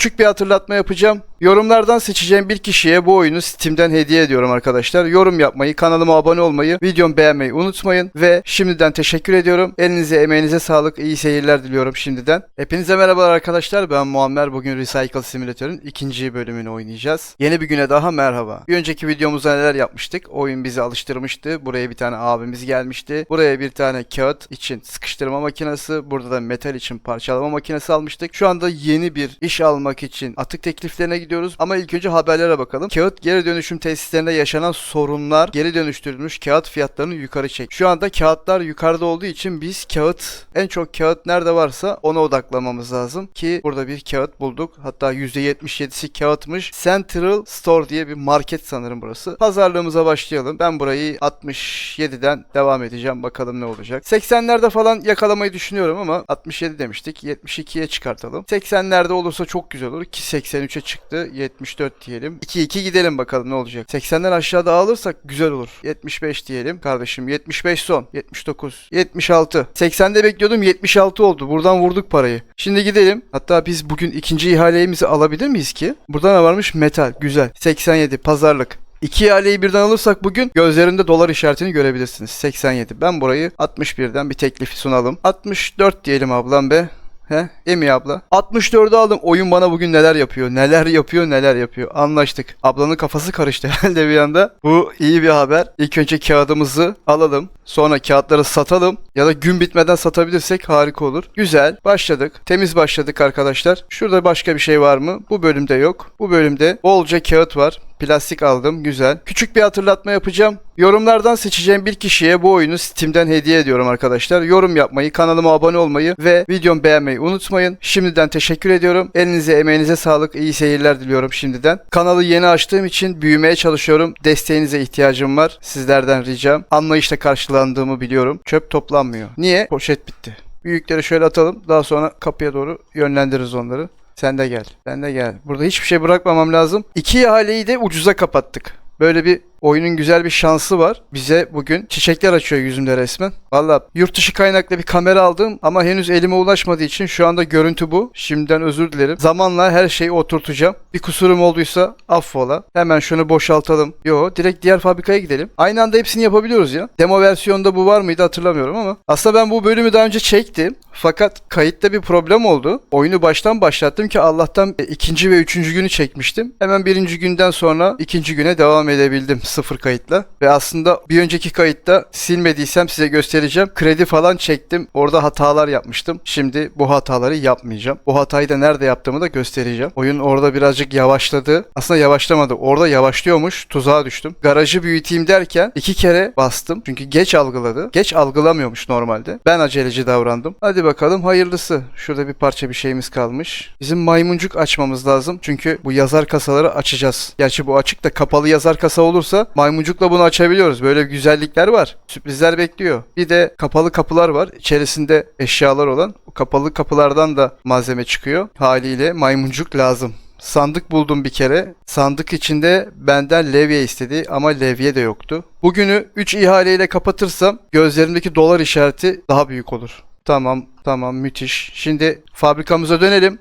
küçük bir hatırlatma yapacağım. Yorumlardan seçeceğim bir kişiye bu oyunu Steam'den hediye ediyorum arkadaşlar. Yorum yapmayı, kanalıma abone olmayı, videomu beğenmeyi unutmayın. Ve şimdiden teşekkür ediyorum. Elinize emeğinize sağlık, iyi seyirler diliyorum şimdiden. Hepinize merhabalar arkadaşlar. Ben Muammer. Bugün Recycle Simulator'ın ikinci bölümünü oynayacağız. Yeni bir güne daha merhaba. Bir önceki videomuzda neler yapmıştık? Oyun bizi alıştırmıştı. Buraya bir tane abimiz gelmişti. Buraya bir tane kağıt için sıkıştırma makinesi. Burada da metal için parçalama makinesi almıştık. Şu anda yeni bir iş almak için atık tekliflerine gidiyoruz. Ama ilk önce haberlere bakalım. Kağıt geri dönüşüm tesislerinde yaşanan sorunlar geri dönüştürülmüş kağıt fiyatlarını yukarı çek. Şu anda kağıtlar yukarıda olduğu için biz kağıt en çok kağıt nerede varsa ona odaklamamız lazım ki burada bir kağıt bulduk. Hatta %77'si kağıtmış. Central Store diye bir market sanırım burası. Pazarlığımıza başlayalım. Ben burayı 67'den devam edeceğim. Bakalım ne olacak. 80'lerde falan yakalamayı düşünüyorum ama 67 demiştik. 72'ye çıkartalım. 80'lerde olursa çok güzel olur ki 83'e çıktı. 74 diyelim. 2-2 gidelim bakalım ne olacak. 80'den aşağıda alırsak güzel olur. 75 diyelim kardeşim. 75 son. 79. 76. 80'de bekliyordum 76 oldu. Buradan vurduk parayı. Şimdi gidelim. Hatta biz bugün ikinci ihalemizi alabilir miyiz ki? Burada ne varmış? Metal. Güzel. 87. Pazarlık. İki ihaleyi birden alırsak bugün gözlerinde dolar işaretini görebilirsiniz. 87. Ben burayı 61'den bir teklifi sunalım. 64 diyelim ablam be. He? Emi abla. 64'ü aldım. Oyun bana bugün neler yapıyor? Neler yapıyor? Neler yapıyor? Anlaştık. Ablanın kafası karıştı herhalde bir anda. Bu iyi bir haber. İlk önce kağıdımızı alalım. Sonra kağıtları satalım. Ya da gün bitmeden satabilirsek harika olur. Güzel. Başladık. Temiz başladık arkadaşlar. Şurada başka bir şey var mı? Bu bölümde yok. Bu bölümde bolca kağıt var. Plastik aldım. Güzel. Küçük bir hatırlatma yapacağım. Yorumlardan seçeceğim bir kişiye bu oyunu Steam'den hediye ediyorum arkadaşlar. Yorum yapmayı, kanalıma abone olmayı ve videomu beğenmeyi unutmayın. Şimdiden teşekkür ediyorum. Elinize emeğinize sağlık. İyi seyirler diliyorum şimdiden. Kanalı yeni açtığım için büyümeye çalışıyorum. Desteğinize ihtiyacım var. Sizlerden ricam. Anlayışla karşılandığımı biliyorum. Çöp toplanmıyor. Niye? Poşet bitti. Büyükleri şöyle atalım. Daha sonra kapıya doğru yönlendiririz onları. Sen de gel. Sen de gel. Burada hiçbir şey bırakmamam lazım. İki ihaleyi de ucuza kapattık. Böyle bir oyunun güzel bir şansı var. Bize bugün çiçekler açıyor yüzümde resmen. Valla yurt dışı kaynaklı bir kamera aldım ama henüz elime ulaşmadığı için şu anda görüntü bu. Şimdiden özür dilerim. Zamanla her şeyi oturtacağım. Bir kusurum olduysa affola. Hemen şunu boşaltalım. Yo direkt diğer fabrikaya gidelim. Aynı anda hepsini yapabiliyoruz ya. Demo versiyonda bu var mıydı hatırlamıyorum ama. Aslında ben bu bölümü daha önce çektim. Fakat kayıtta bir problem oldu. Oyunu baştan başlattım ki Allah'tan e, ikinci ve üçüncü günü çekmiştim. Hemen birinci günden sonra ikinci güne devam edebildim sıfır kayıtla. Ve aslında bir önceki kayıtta silmediysem size göstereceğim. Kredi falan çektim. Orada hatalar yapmıştım. Şimdi bu hataları yapmayacağım. Bu hatayı da nerede yaptığımı da göstereceğim. Oyun orada birazcık yavaşladı. Aslında yavaşlamadı. Orada yavaşlıyormuş. Tuzağa düştüm. Garajı büyüteyim derken iki kere bastım. Çünkü geç algıladı. Geç algılamıyormuş normalde. Ben aceleci davrandım. Hadi bakalım hayırlısı. Şurada bir parça bir şeyimiz kalmış. Bizim maymuncuk açmamız lazım. Çünkü bu yazar kasaları açacağız. Gerçi bu açık da kapalı yazar kasa olursa maymuncukla bunu açabiliyoruz. Böyle güzellikler var. Sürprizler bekliyor. Bir de kapalı kapılar var. İçerisinde eşyalar olan. O kapalı kapılardan da malzeme çıkıyor. Haliyle maymuncuk lazım. Sandık buldum bir kere. Sandık içinde benden levye istedi ama levye de yoktu. Bugünü 3 ihaleyle kapatırsam gözlerimdeki dolar işareti daha büyük olur. Tamam, tamam müthiş. Şimdi fabrikamıza dönelim.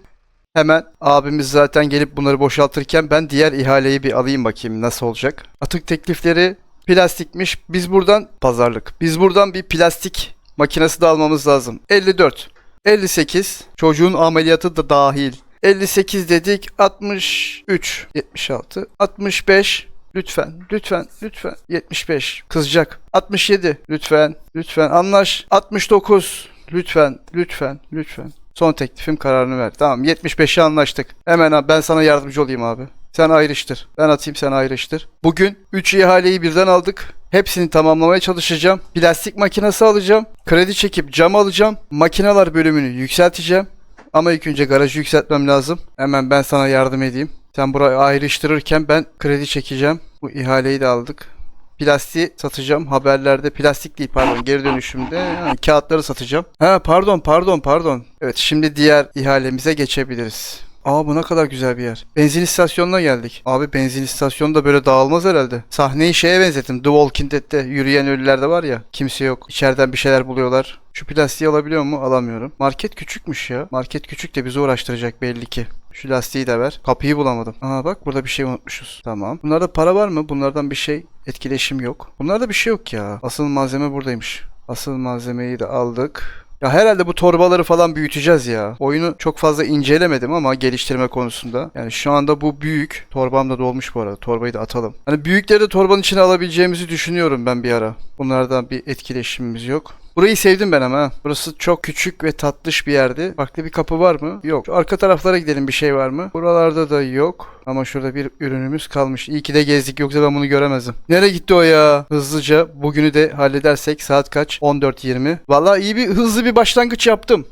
Hemen abimiz zaten gelip bunları boşaltırken ben diğer ihaleyi bir alayım bakayım nasıl olacak. Atık teklifleri plastikmiş. Biz buradan pazarlık. Biz buradan bir plastik makinesi de almamız lazım. 54, 58 çocuğun ameliyatı da dahil. 58 dedik 63 76 65 lütfen lütfen lütfen 75 kızacak 67 lütfen lütfen anlaş 69 lütfen lütfen lütfen son teklifim kararını ver tamam 75'e anlaştık hemen abi ben sana yardımcı olayım abi sen ayrıştır. Ben atayım sen ayrıştır. Bugün 3 ihaleyi birden aldık. Hepsini tamamlamaya çalışacağım. Plastik makinesi alacağım. Kredi çekip cam alacağım. Makineler bölümünü yükselteceğim. Ama ilk önce garajı yükseltmem lazım. Hemen ben sana yardım edeyim. Sen burayı ayrıştırırken ben kredi çekeceğim. Bu ihaleyi de aldık. Plastiği satacağım. Haberlerde plastik değil pardon geri dönüşümde yani kağıtları satacağım. Ha pardon pardon pardon. Evet şimdi diğer ihalemize geçebiliriz. Aa bu ne kadar güzel bir yer. Benzin istasyonuna geldik. Abi benzin istasyonu da böyle dağılmaz herhalde. Sahneyi şeye benzettim. The Walking Dead'te yürüyen ölüler de var ya. Kimse yok. İçeriden bir şeyler buluyorlar. Şu plastiği alabiliyor mu? Alamıyorum. Market küçükmüş ya. Market küçük de bizi uğraştıracak belli ki. Şu lastiği de ver. Kapıyı bulamadım. Aa bak burada bir şey unutmuşuz. Tamam. Bunlarda para var mı? Bunlardan bir şey etkileşim yok. Bunlarda bir şey yok ya. Asıl malzeme buradaymış. Asıl malzemeyi de aldık. Ya herhalde bu torbaları falan büyüteceğiz ya. Oyunu çok fazla incelemedim ama geliştirme konusunda. Yani şu anda bu büyük. Torbam da dolmuş bu arada. Torbayı da atalım. Hani büyükleri de torbanın içine alabileceğimizi düşünüyorum ben bir ara. Bunlardan bir etkileşimimiz yok. Burayı sevdim ben ama. Burası çok küçük ve tatlış bir yerdi. Farklı bir kapı var mı? Yok. Şu arka taraflara gidelim bir şey var mı? Buralarda da yok. Ama şurada bir ürünümüz kalmış. İyi ki de gezdik yoksa ben bunu göremezdim. Nereye gitti o ya? Hızlıca bugünü de halledersek saat kaç? 14.20. Vallahi iyi bir hızlı bir başlangıç yaptım.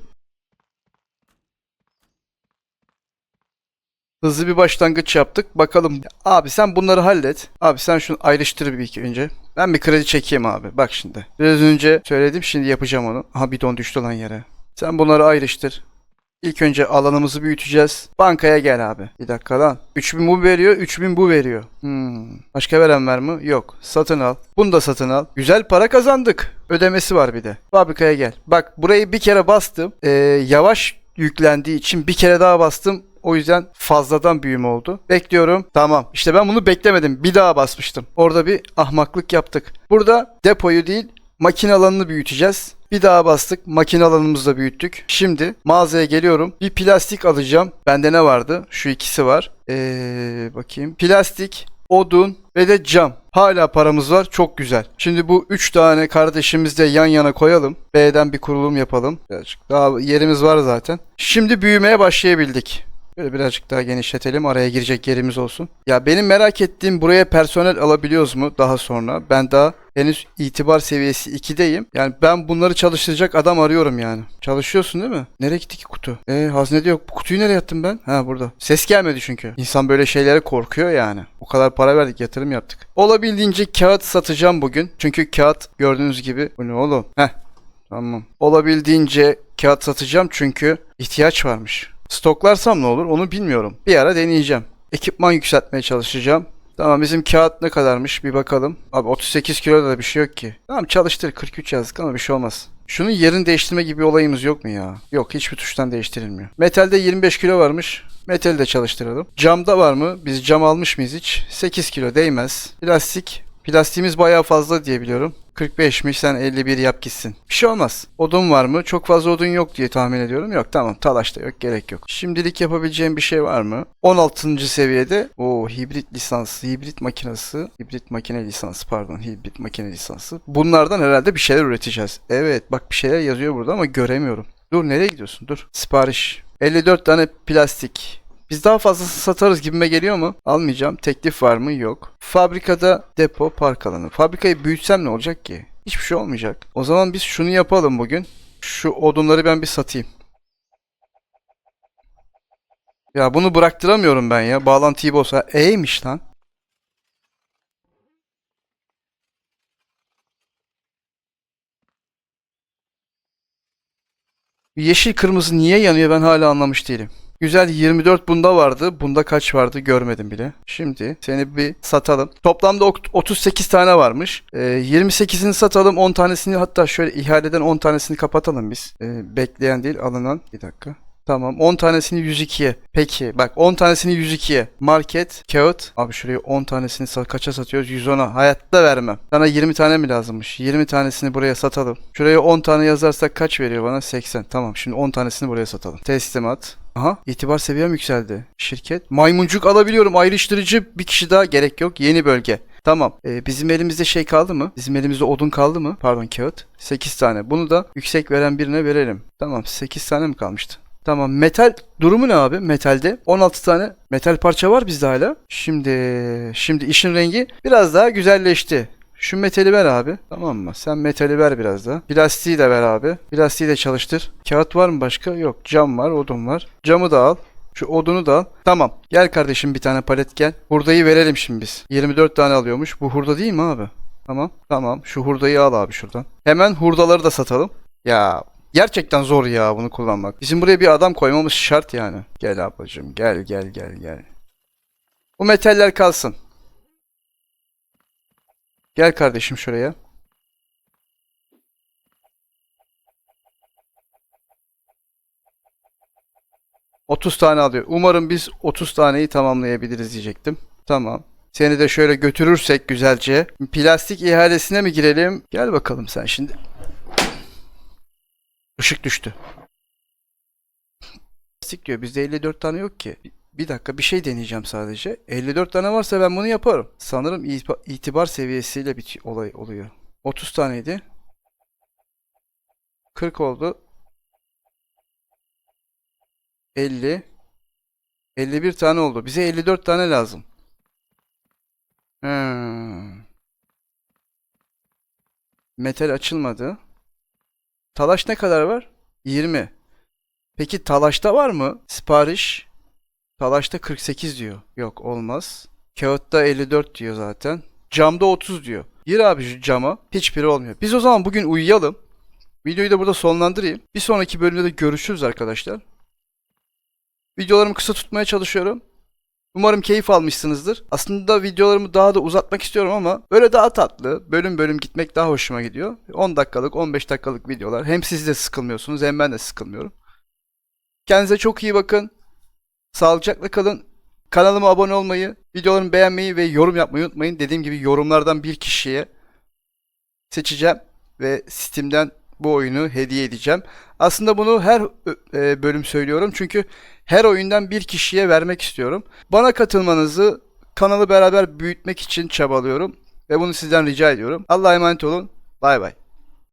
Hızlı bir başlangıç yaptık. Bakalım. Abi sen bunları hallet. Abi sen şunu ayrıştır bir iki önce. Ben bir kredi çekeyim abi. Bak şimdi. Biraz önce söyledim şimdi yapacağım onu. Aha bidon düştü lan yere. Sen bunları ayrıştır. İlk önce alanımızı büyüteceğiz. Bankaya gel abi. Bir dakika lan. 3000 bu veriyor, 3000 bu veriyor. Hmm. Başka veren var mı? Yok. Satın al. Bunu da satın al. Güzel para kazandık. Ödemesi var bir de. Fabrikaya gel. Bak burayı bir kere bastım. Ee, yavaş yüklendiği için bir kere daha bastım. O yüzden fazladan büyüme oldu. Bekliyorum. Tamam. İşte ben bunu beklemedim. Bir daha basmıştım. Orada bir ahmaklık yaptık. Burada depoyu değil makine alanını büyüteceğiz. Bir daha bastık. Makine alanımızı da büyüttük. Şimdi mağazaya geliyorum. Bir plastik alacağım. Bende ne vardı? Şu ikisi var. Ee, bakayım. Plastik, odun ve de cam. Hala paramız var. Çok güzel. Şimdi bu 3 tane kardeşimizi de yan yana koyalım. B'den bir kurulum yapalım. Birazcık daha yerimiz var zaten. Şimdi büyümeye başlayabildik. Böyle birazcık daha genişletelim. Araya girecek yerimiz olsun. Ya benim merak ettiğim buraya personel alabiliyoruz mu daha sonra? Ben daha henüz itibar seviyesi 2'deyim. Yani ben bunları çalıştıracak adam arıyorum yani. Çalışıyorsun değil mi? Nereye gitti ki kutu? E haznede yok. Bu kutuyu nereye attım ben? Ha burada. Ses gelmedi çünkü. İnsan böyle şeylere korkuyor yani. O kadar para verdik yatırım yaptık. Olabildiğince kağıt satacağım bugün. Çünkü kağıt gördüğünüz gibi. Bu ne oğlum? Heh. Tamam. Olabildiğince kağıt satacağım çünkü ihtiyaç varmış. Stoklarsam ne olur onu bilmiyorum. Bir ara deneyeceğim. Ekipman yükseltmeye çalışacağım. Tamam bizim kağıt ne kadarmış bir bakalım. Abi 38 kiloda da bir şey yok ki. Tamam çalıştır 43 yazdık ama bir şey olmaz. Şunun yerini değiştirme gibi olayımız yok mu ya? Yok hiçbir tuştan değiştirilmiyor. Metalde 25 kilo varmış. Metali de çalıştıralım. Camda var mı? Biz cam almış mıyız hiç? 8 kilo değmez. Plastik. Plastiğimiz bayağı fazla diye biliyorum. 45'miş sen 51 yap gitsin. Bir şey olmaz. Odun var mı? Çok fazla odun yok diye tahmin ediyorum. Yok tamam talaş da yok gerek yok. Şimdilik yapabileceğim bir şey var mı? 16. seviyede o hibrit lisansı, hibrit makinesi, hibrit makine lisansı pardon hibrit makine lisansı. Bunlardan herhalde bir şeyler üreteceğiz. Evet bak bir şeyler yazıyor burada ama göremiyorum. Dur nereye gidiyorsun? Dur. Sipariş. 54 tane plastik. Biz daha fazlasını satarız gibime geliyor mu? Almayacağım. Teklif var mı? Yok. Fabrikada depo park alanı. Fabrikayı büyütsem ne olacak ki? Hiçbir şey olmayacak. O zaman biz şunu yapalım bugün. Şu odunları ben bir satayım. Ya bunu bıraktıramıyorum ben ya. Bağlantıyı bozsa. E'ymiş lan. Yeşil kırmızı niye yanıyor ben hala anlamış değilim. Güzel 24 bunda vardı. Bunda kaç vardı görmedim bile. Şimdi seni bir satalım. Toplamda ot- 38 tane varmış. Ee, 28'ini satalım. 10 tanesini hatta şöyle ihaleden 10 tanesini kapatalım biz. Ee, bekleyen değil alınan. Bir dakika. Tamam 10 tanesini 102'ye. Peki bak 10 tanesini 102'ye. Market, kağıt. Abi şuraya 10 tanesini kaça satıyoruz? 110'a. Hayatta vermem. Sana 20 tane mi lazımmış? 20 tanesini buraya satalım. Şuraya 10 tane yazarsak kaç veriyor bana? 80. Tamam şimdi 10 tanesini buraya satalım. Teslimat. Aha itibar seviyem yükseldi. Şirket. Maymuncuk alabiliyorum. Ayrıştırıcı bir kişi daha gerek yok. Yeni bölge. Tamam. Ee, bizim elimizde şey kaldı mı? Bizim elimizde odun kaldı mı? Pardon kağıt. 8 tane. Bunu da yüksek veren birine verelim. Tamam 8 tane mi kalmıştı? Tamam metal durumu ne abi? Metalde 16 tane metal parça var bizde hala. Şimdi şimdi işin rengi biraz daha güzelleşti. Şu metali ver abi. Tamam mı? Sen metali ver biraz da. Plastiği de ver abi. Plastiği de çalıştır. Kağıt var mı başka? Yok. Cam var, odun var. Camı da al. Şu odunu da al. Tamam. Gel kardeşim bir tane palet gel. Hurdayı verelim şimdi biz. 24 tane alıyormuş. Bu hurda değil mi abi? Tamam. Tamam. Şu hurdayı al abi şuradan. Hemen hurdaları da satalım. Ya Gerçekten zor ya bunu kullanmak. Bizim buraya bir adam koymamız şart yani. Gel ablacığım gel gel gel gel. Bu metaller kalsın. Gel kardeşim şuraya. 30 tane alıyor. Umarım biz 30 taneyi tamamlayabiliriz diyecektim. Tamam. Seni de şöyle götürürsek güzelce. Plastik ihalesine mi girelim? Gel bakalım sen şimdi. Işık düştü. Plastik diyor. Bizde 54 tane yok ki. Bir dakika bir şey deneyeceğim sadece. 54 tane varsa ben bunu yaparım. Sanırım itiba- itibar seviyesiyle bir olay oluyor. 30 taneydi. 40 oldu. 50. 51 tane oldu. Bize 54 tane lazım. Hmm. Metal açılmadı. Talaş ne kadar var? 20. Peki talaşta var mı? Sipariş. Talaşta 48 diyor. Yok olmaz. Kağıtta 54 diyor zaten. Camda 30 diyor. Gir abi şu cama. Hiçbiri olmuyor. Biz o zaman bugün uyuyalım. Videoyu da burada sonlandırayım. Bir sonraki bölümde de görüşürüz arkadaşlar. Videolarımı kısa tutmaya çalışıyorum. Umarım keyif almışsınızdır. Aslında videolarımı daha da uzatmak istiyorum ama böyle daha tatlı, bölüm bölüm gitmek daha hoşuma gidiyor. 10 dakikalık, 15 dakikalık videolar. Hem siz de sıkılmıyorsunuz hem ben de sıkılmıyorum. Kendinize çok iyi bakın. Sağlıcakla kalın. Kanalıma abone olmayı, videolarımı beğenmeyi ve yorum yapmayı unutmayın. Dediğim gibi yorumlardan bir kişiye seçeceğim ve Steam'den bu oyunu hediye edeceğim. Aslında bunu her e, bölüm söylüyorum çünkü her oyundan bir kişiye vermek istiyorum. Bana katılmanızı kanalı beraber büyütmek için çabalıyorum ve bunu sizden rica ediyorum. Allah'a emanet olun. Bay bay.